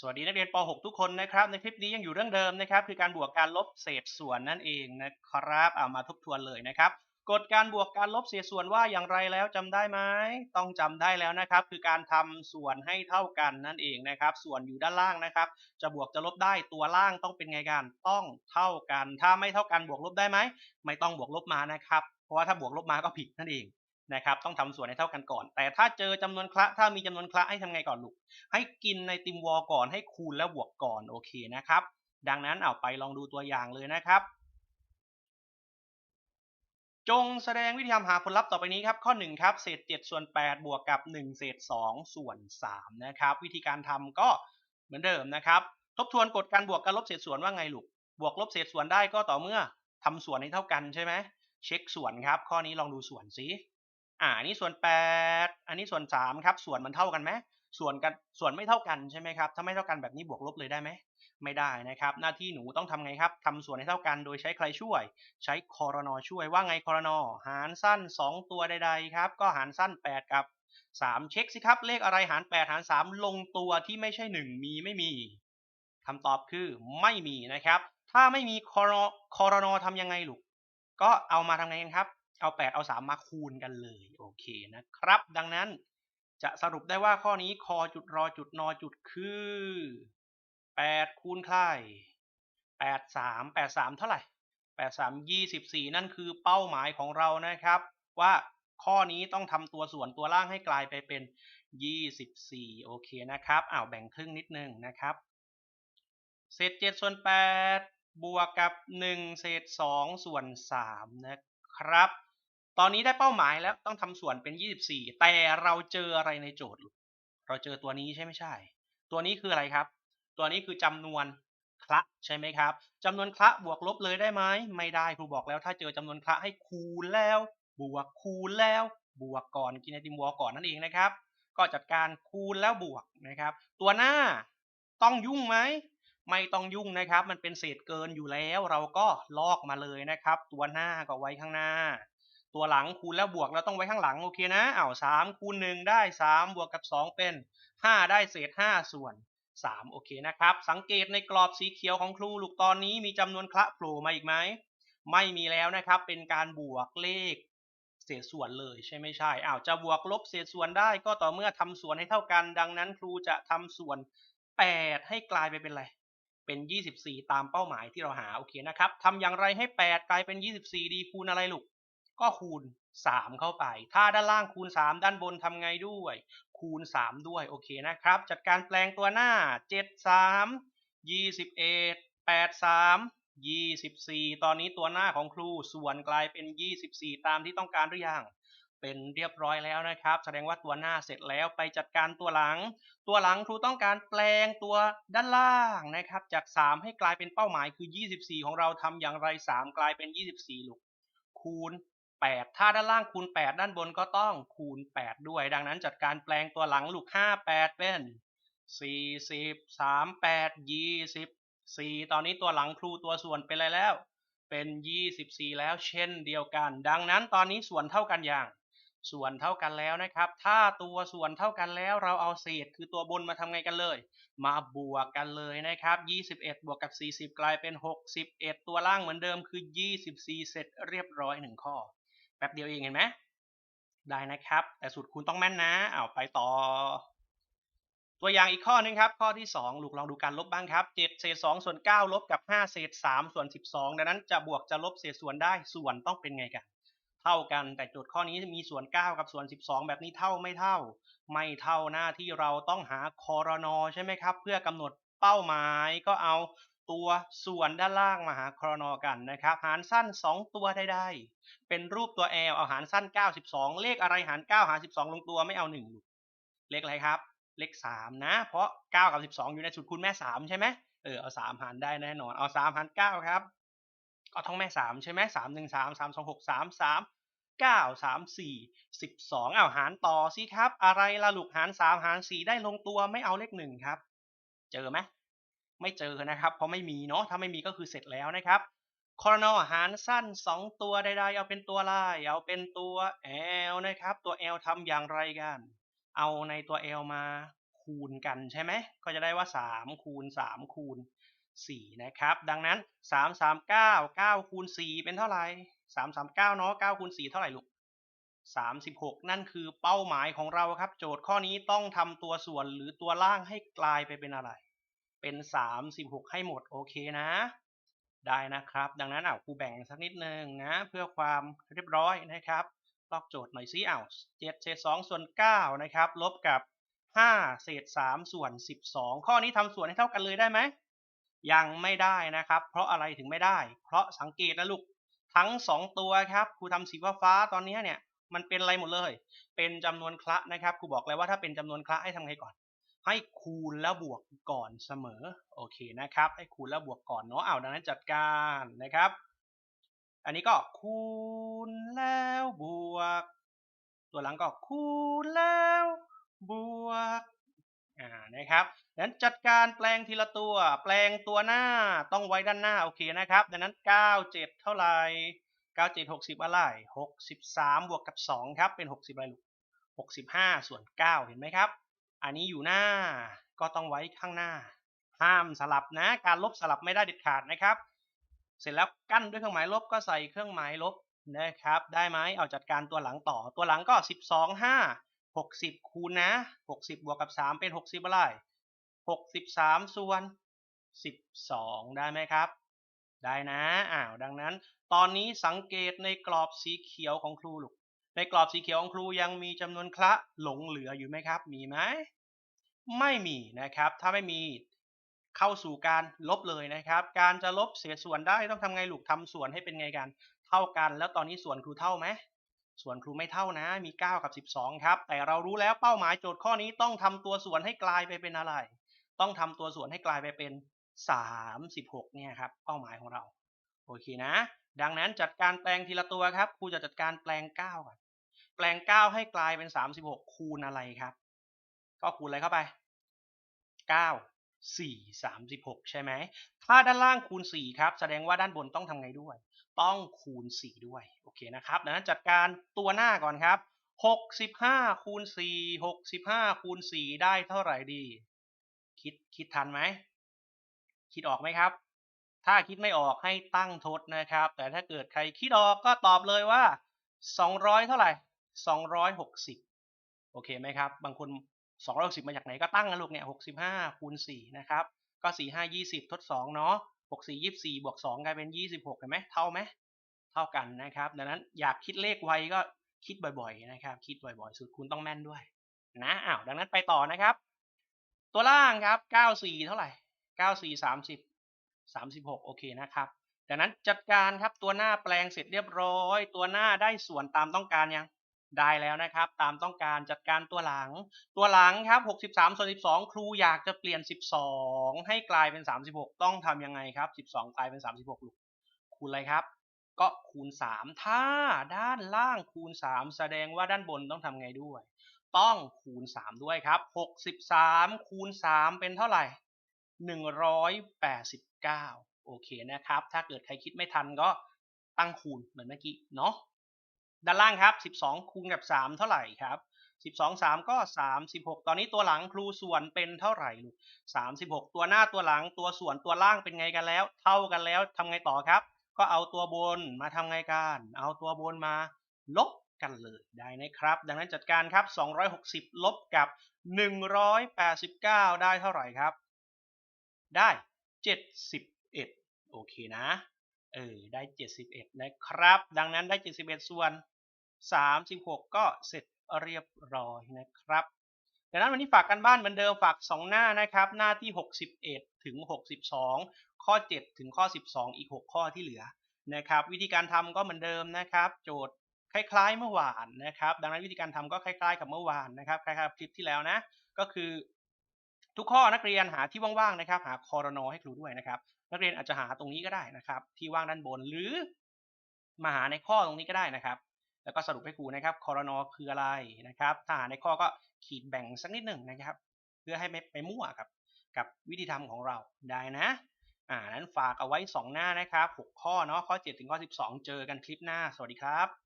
สวัสดีนักเรียนป .6 ทุกคนนะครับในคลิปนี้ยังอยู่เรื่องเดิมนะครับ คือการบวกการลบเศษส่วนนั่นเองนะครับเอามาทบทวนเลยนะครับกฎการบวกการลบเศษส่วนว่าอย่างไรแล้วจำได้ไหมต้องจำได้แล้วนะครับ คือการทำส่วนให้เท่ากันนั่นเองนะครับ ส่วนอยู่ด้านล่างนะครับ จะบวกจะลบได้ตัวล่างต้องเป็นไงกันต้องเท่ากัน ถ้าไม่เท่ากันบวกลบได้ไหมไม่ต้องบวกลบมานะครับ เพราะว่าถ้าบวกลบมาก็ผิดนั่นเอง นะครับต้องทำส่วนให้เท่ากันก่อน แต่ถ้าเจอจำนวนคละถ้ามีจำนวนคละให้ทำไงก่อนลูก ให้กินในติมวอลก่อนให้คูณแล้วบวกก่อนโอเคนะครับ ดังนั้นเอาไปลองดูตัวอย่างเลยนะครับ จงแสดงวิธีทำหาผลลัพธ์ต่อไปนี้ครับข้อ1ครับเศษ7ส่วน8บวกกับ1เศษ2ส่วน3นะครับวิธีการทำก็เหมือนเดิมนะครับ ทบทวนกฎการบวกการลบเศษส่วนว่าไงลูก บวกลบเศษส่วนได้ก็ต่อเมื่อทำส่วนให้เท่ากันใช่ไหมเช็คส่วนครับ ข้อนี้ลองดูส่วนสิ อ่าอันนี้ส่วน 8 อันนี้ส่วน3ครับ ส่วนมันเท่ากันไหมส่วนกันส่วนไม่เท่ากันใช่ไหมครับ ถ้าไม่เท่ากันแบบนี้บวกลบเลยได้ไหม ไม่ได้นะครับ หน้าที่หนูต้องทำไงครับทำส่วนให้เท่ากันโดยใช้ใครช่วย ใช้คอรนอช่วยว่าไงคอรนอหารสั้น 2 ตัวใดๆครับ ก็หารสั้น 8 กับ 3 เช็คสิครับเลขอะไรหาร 8 หาร 3 ลงตัวที่ไม่ใช่ 1 มีไม่มีคำตอบคือไม่มีนะครับ ถ้าไม่มีคอรคอรนอทำยังไงลูกก็เอามาทำไงกันครับ เอา8เอา3มาคูณกันเลยโอเคนะครับ ดังนั้นจะสรุปได้ว่าข้อนี้คอจุดรอจุดนอจุดคือ8คูณใคร8 3 8 3 เท่าไหร่ 8 3 24 นั่นคือเป้าหมายของเรานะครับ ว่าข้อนี้ต้องทำตัวส่วนตัวล่างให้กลายไปเป็น 24 โอเคนะครับอ้าวแบ่งครึ่งนิดนึงนะครับ เศษ7ส่วน8บวกกับ 1 เศษ2ส่วน3นะครับ ตอนนี้ได้เป้าหมายแล้วต้องทำส่วนเป็น 24 แต่เราเจออะไรในโจทย์ เราเจอตัวนี้ใช่ไม่ใช่ ตัวนี้คืออะไรครับ ตัวนี้คือจำนวนคละใช่ไหมครับจำนวนคละบวกลบเลยได้ไหมไม่ได้ครูบอกแล้วถ้าเจอจำนวนคละให้คูณแล้ว บวกคูณแล้ว บวกก่อนกินไอติมวอลก่อนนั่นเองนะครับ ก็จัดการคูณแล้วบวกนะครับ ตัวหน้าต้องยุ่งไหมไม่ต้องยุ่งนะครับ มันเป็นเศษเกินอยู่แล้ว เราก็ลอกมาเลยนะครับ ตัวหน้าก็ไว้ข้างหน้า ตัวหลังคูณแล้วบวกเราต้องไว้ข้างหลังโอเคนะอ้าวสามคูณหนึ่งได้สามบวกกับสองเป็นห้าได้เศษห้าส่วนสามโอเคนะครับ สังเกตในกรอบสีเขียวของครูลูกตอนนี้มีจำนวนคละโผล่มาอีกไหมไม่มีแล้วนะครับ เป็นการบวกเลขเศษส่วนเลยใช่ไม่ใช่อ้าวจะบวกลบเศษส่วนได้ก็ต่อเมื่อทำส่วนให้เท่ากัน ดังนั้นครูจะทำส่วน 8 ให้กลายไปเป็นอะไร เป็น 24 ตามเป้าหมายที่เราหาโอเคนะครับทำอย่างไรให้ 8 กลายเป็น 24 ดีคูณอะไรลูก ก็คูณ 3 เข้าไป ถ้าด้านล่างคูณ 3 ด้านบนทำไงด้วย คูณ 3 ด้วย โอเคนะครับ จัดการแปลงตัวหน้า 7 3 21 8 3 24 ตอนนี้ตัวหน้าของครูส่วนกลายเป็น 24 ตามที่ต้องการหรือยัง เป็นเรียบร้อยแล้วนะครับ แสดงว่าตัวหน้าเสร็จแล้วไปจัดการตัวหลัง ตัวหลังครูต้องการแปลงตัวด้านล่างนะครับ จาก 3 ให้กลายเป็นเป้าหมายคือ 24 ของเราทำอย่างไร 3 กลายเป็น 24ลูกคูณ 8 ถ้าด้านล่างคูณ 8 ด้านบนก็ต้องคูณ 8 ด้วย ดังนั้นจัดการแปลงตัวหลังลูก 5 8 เป็น 40 3 8 24 ตอนนี้ตัวหลังครูตัวส่วนเป็นอะไรแล้ว เป็น 24 แล้วเช่นเดียวกัน ดังนั้นตอนนี้ส่วนเท่ากันอย่าง ส่วนเท่ากันแล้วนะครับ ถ้าตัวส่วนเท่ากันแล้วเราเอาเศษคือตัวบนมาทำไงกันเลย มาบวกกันเลยนะครับ 21 บวกกับ 40 กลายเป็น 61 ตัวล่างเหมือนเดิมคือ 24 เสร็จเรียบร้อย 1 ข้อ แป๊บเดียวเองเห็นไหมได้นะครับ แต่สูตรคูณต้องแม่นนะเอาไปต่อ ตัวอย่างอีกข้อนึงครับ ข้อที่ 2 ลูกลองดูการลบบ้างครับ7เศษ2ส่วน9ลบกับ 5 เศษ3ส่วน 12 ดังนั้นจะบวกจะลบเศษส่วนได้ส่วนต้องเป็นไงกันเท่ากันแต่โจทย์ข้อนี้มีส่วน 9 กับส่วน 12 แบบนี้เท่าไม่เท่า ไม่เท่าหน้าที่เราต้องหาคอรนอใช่ไหมครับ เพื่อกำหนดเป้าหมายก็เอา ตัวส่วนด้านล่างมาหาคอรนอกันนะครับหารสั้น 2 ตัวใดๆเป็นรูปตัว L เอาหารสั้น 92 เลขอะไรหาร 9 หาร 12 ลงตัวไม่เอา1เลขอะไรครับ เลข 3 นะ เพราะ 9 กับ 12 อยู่ในสูตรคูณแม่ 3 ใช่ไหมเออเอา 3 หารได้แน่นอน เอา 3 หาร 9 ครับก็ท่องแม่ 3 ใช่ไหม3 1 3 3 2 6 3 3 9 3 4 12เอาหารต่อสิครับ อะไรละลูกหาร 3 หาร 4 ได้ลงตัวไม่เอาเลข 1 ครับ เจอไหม ไม่เจอนะครับ เพราะไม่มีเนาะถ้าไม่มีก็คือเสร็จแล้วนะครับคอรนอหารสั้น 2 ตัวใดๆ เอาเป็นตัวลายเอาเป็นตัว L นะครับ ตัว L ทำอย่างไรกัน เอาในตัว L มาคคูณกันใช่ไหม ก็จะได้ว่า 3 คูณ 3 คูณ 4 นะครับ ดังนั้น 3 3 9 9 คูณ 4 เป็นเท่าไหร่ 3 3 9 เนาะ9คูณ 4 เท่าไหร่ลูก 36 นั่นคือเป้าหมายของเราครับ โจทย์ข้อนี้ต้องทำตัวส่วนหรือตัวล่างให้กลายไปเป็นอะไร เป็น 36 ให้หมดโอเคนะ ได้นะครับ ดังนั้นอะครูแบ่งสักนิดนึงนะ เพื่อความเรียบร้อยนะครับลอกโจทย์หน่อยซิอ้าว7เศษ2ส่วน9นะครับ ลบกับ5เศษ3ส่วน12ข้อนี้ทำส่วนให้เท่ากันเลยได้ไหมยังไม่ได้นะครับ เพราะอะไรถึงไม่ได้ เพราะสังเกตนะลูกทั้ง2ตัวครับครูทำสีฟ้าตอนนี้เนี่ยมันเป็นอะไรหมดเลย เป็นจำนวนคละนะครับครูบอกแล้วว่าถ้าเป็นจำนวนคละให้ทำไงก่อน ให้คูณแล้วบวกก่อนเสมอโอเคนะครับ ให้คูณแล้วบวกก่อนเนาะเอาดังนั้นจัดการนะครับ อันนี้ก็คูณแล้วบวก ตัวหลังก็คูณแล้วบวกอ่านะครับดังนั้นจัดการแปลงทีละตัว แปลงตัวหน้าต้องไว้ด้านหน้าโอเคนะครับดังนั้น 9 7 เท่าไหร่9 7 60 อะไร 63 บวกกับ 2 ครับเป็น 60อะไรลูก65 ส่วน 9 เห็นไหมครับ อันนี้อยู่หน้าก็ต้องไว้ข้างหน้า ห้ามสลับนะ การลบสลับไม่ได้เด็ดขาดนะครับ เสร็จแล้วกั้นด้วยเครื่องหมายลบก็ใส่เครื่องหมายลบนะครับ ได้ไหมเอาจัดการตัวหลังต่อ ตัวหลังก็ 12 5 60 คูณนะ 60 บวกกับ 3 เป็น 60อะไร63 ส่วน 12 ได้ไหมครับ ได้นะ อ้าว ดังนั้น ตอนนี้สังเกตในกรอบสีเขียวของครูลูก ในกรอบสีเขียวของครูยังมีจำนวนคละหลงเหลืออยู่ไหมครับ มีไหมไม่มีนะครับ ถ้าไม่มีเข้าสู่การลบเลยนะครับ การจะลบเศษส่วนได้ต้องทำไงลูกทำส่วนให้เป็นไงกัน เท่ากัน แล้วตอนนี้ส่วนครูเท่าไหมส่วนครูไม่เท่านะ มี 9 กับ 12 ครับ แต่เรารู้แล้วเป้าหมายโจทย์ข้อนี้ต้องทำตัวส่วนให้กลายไปเป็นอะไร ต้องทำตัวส่วนให้กลายไปเป็น 36 เนี่ยครับ เป้าหมายของเรา โอเคนะ ดังนั้นจัดการแปลงทีละตัวครับ ครูจะจัดการแปลง 9 ก่อน แปลง 9 ให้กลายเป็น 36 คูณอะไรครับ ก็คูณอะไรเข้าไป 9 4 36 ใช่ไหม ถ้าด้านล่างคูณ 4 ครับ แสดงว่าด้านบนต้องทำไงด้วย ต้องคูณ 4 ด้วย โอเคนะครับดังนั้นจัดการตัวหน้าก่อนครับ 65 คูณ 4 65 คูณ 4 ได้เท่าไหร่ดี คิดคิดทันไหม คิดออกไหมครับ ถ้าคิดไม่ออกให้ตั้งทดนะครับ แต่ถ้าเกิดใครคิดออกก็ตอบเลยว่า 200 เท่าไหร่ 260 โอเคไหมครับ บางคน 260 มาจากไหนก็ตั้งนะลูกเนี่ย 65 คูณ 4 นะครับ ก็ 4 5 20 ทด 2 เนาะ 64 24 บวก 2 กลายเป็น 26 เห็นไหม เท่าไหม เท่ากันนะครับ ดังนั้นอยากคิดเลขไวก็คิดบ่อยๆ นะครับ คิดบ่อยๆสุดคูณต้องแม่นด้วย นะ อ้าว ดังนั้นไปต่อนะครับ ตัวล่างครับ 94 เท่าไหร่ 94 30 36 โอเคนะครับดังนั้นจัดการครับตัวหน้าแปลงเสร็จเรียบร้อย ตัวหน้าได้ส่วนตามต้องการยัง ได้แล้วนะครับ ตามต้องการจัดการตัวหลัง ตัวหลังครับ 63ส่วน12 ครูอยากจะเปลี่ยน 12 ให้กลายเป็น 36 ต้องทำยังไงครับ 12 กลายเป็น 36ลูกคูณอะไรครับ ก็คูณ 3 ถ้าด้านล่างคูณ 3 แสดงว่าด้านบนต้องทำไงด้วย ต้องคูณ 3 ด้วยครับ 63 คูณ 3 เป็นเท่าไหร่ 189 โอเคนะครับ ถ้าเกิดใครคิดไม่ทันก็ตั้งคูณเหมือนเมื่อกี้เนาะ ด้านล่างครับ 12 คูณกับ 3 เท่าไหร่ครับ 12 3 ก็ 36 ตอนนี้ตัวหลังครูส่วนเป็นเท่าไหร่ลูก36 ตัวหน้าตัวหลังตัวส่วนตัวล่างเป็นไงกันแล้ว เท่ากันแล้วทำไงต่อครับ ก็เอาตัวบนมาทำไงกัน เอาตัวบนมาลบกันเลยได้นะครับ ดังนั้นจัดการครับ 260 ลบกับ 189 ได้เท่าไหร่ครับ ได้ 71 โอเคนะ เออ ได้ 71 นะครับ ดังนั้นได้ 71 ส่วน 36 ก็เสร็จเรียบร้อยนะครับดังนั้นวันนี้ฝากกันบ้านเหมือนเดิมฝาก 2 หน้านะครับ หน้าที่ 61 ถึง 62 ข้อ 7 ถึงข้อ 12 อีก 6 ข้อที่เหลือนะครับ วิธีการทำก็เหมือนเดิมนะครับ โจทย์คล้ายๆเมื่อวานนะครับ ดังนั้นวิธีการทำก็คล้ายๆ กับเมื่อวานนะครับคล้ายๆคลิปที่แล้วนะ ก็คือทุกข้อนักเรียนหาที่ว่างๆนะครับ หาคอรนอให้ครูด้วยนะครับ นักเรียนอาจจะหาตรงนี้ก็ได้นะครับ ที่ว่างด้านบนหรือมาหาในข้อตรงนี้ก็ได้นะครับ แล้วก็สรุปให้ครูนะครับคอรนอคืออะไรนะครับ ถ้าหาในข้อก็ขีดแบ่งสักนิดหนึ่งนะครับ เพื่อให้ไม่ไปมั่วกับกับวิธีทำของเราได้นะอ่านั้นฝากเอาไว้ 2 หน้านะครับ 6 ข้อเนาะข้อ 7 ถึงข้อ 12 เจอกันคลิปหน้า สวัสดีครับ